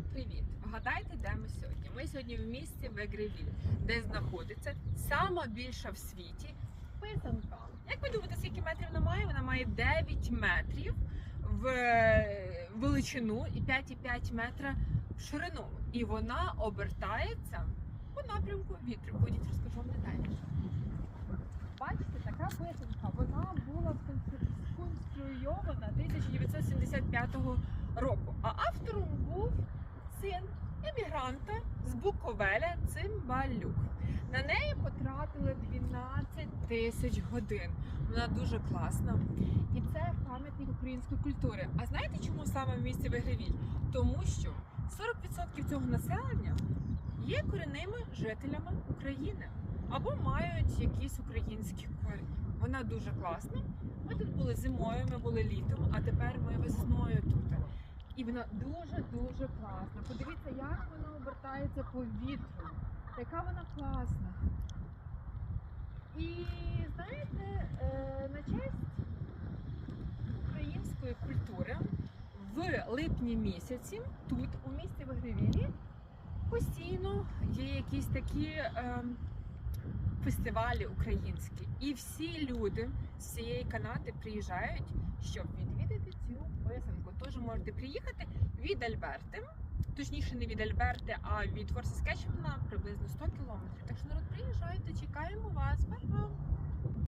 привіт! Вгадайте, де ми сьогодні? Ми сьогодні в місті Вегревіль, де знаходиться сама більша в світі писанка. Як ви думаєте, скільки метрів вона має? Вона має 9 метрів в величину і 5,5 метра в ширину. І вона обертається по напрямку вітру. Ходіть, розкажу вам детальніше. Бачите, така писанка, вона була сконструйована сконструйована 1975 року. А автором був емігранта з Буковеля Цимбалюк. На неї потратили 12 тисяч годин. Вона дуже класна. І це пам'ятник української культури. А знаєте, чому саме в місті Вигревіль? Тому що 40% цього населення є корінними жителями України або мають якісь українські корені. Вона дуже класна. Ми тут були зимою, ми були літом, а тепер ми весною тут. І вона дуже-дуже класна. Подивіться, як вона обертається по вітру. Яка вона класна. І знаєте, е, на честь української культури в липні місяці тут, у місті Вигревілі, постійно є якісь такі. Е, фестивалі українські. І всі люди з цієї Канади приїжджають, щоб відвідати цю писанку. Тож можете приїхати від Альберти, точніше не від Альберти, а від Форса Скетчмана приблизно 100 кілометрів. Так що народ приїжджайте!